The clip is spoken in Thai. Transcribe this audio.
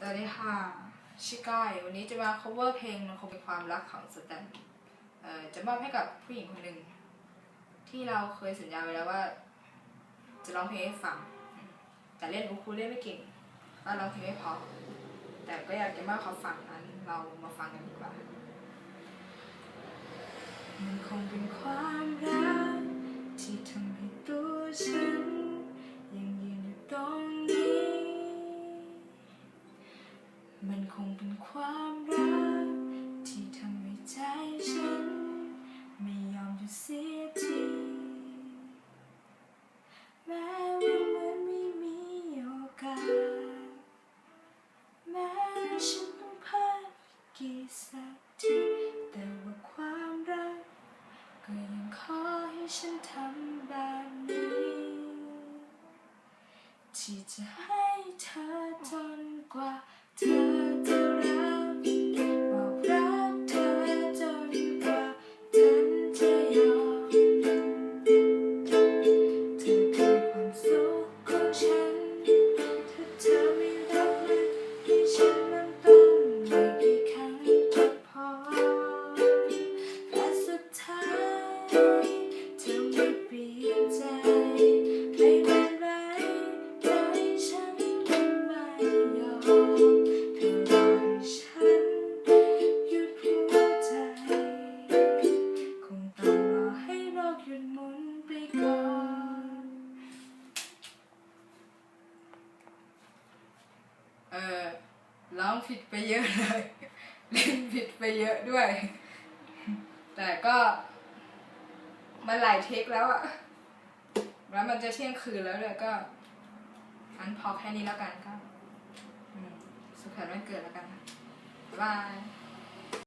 สวัสดีค่ะชิก้อยวันนี้จะมา cover เพลงมันคงเป็นความรักของสแตมป์เอ่อจะมอบให้กับผู้หญิงคนหนึ่ง ที่เราเคยสัญญาไว้แล้วว่า จะร้องเพลงให้ฟัง แต่เล่นอูคูเล่นไม่เก่งก็ร้องเพลงไม่พอแต่ก็อยากจะมอบเขาฟังนั้น เรามาฟังกันดีกว่ามันคงเป็น มันคงเป็นความรัก ที่ทำให้ใจฉัน ไม่ยอมจะเสียทีแม้ว่ามันไม่มีโอกาส แม้ฉันต้องพลาดกี่สักทีแต่ว่าความรัก ก็ยังขอให้ฉันทำแบบนี้ที่จะให้เธอจนกว่า เธ ร้องผิดไปเยอะเลยเล่นผิดไปเยอะด้วย แต่ก็มันหลายเทคแล้วอะแล้วมันจะเที่ยงคืนแล้วเลยก็อันพอแค่นี้แล้วกันก็สุขสันต์วันเกิดแล้วกันนะบ๊ายบาย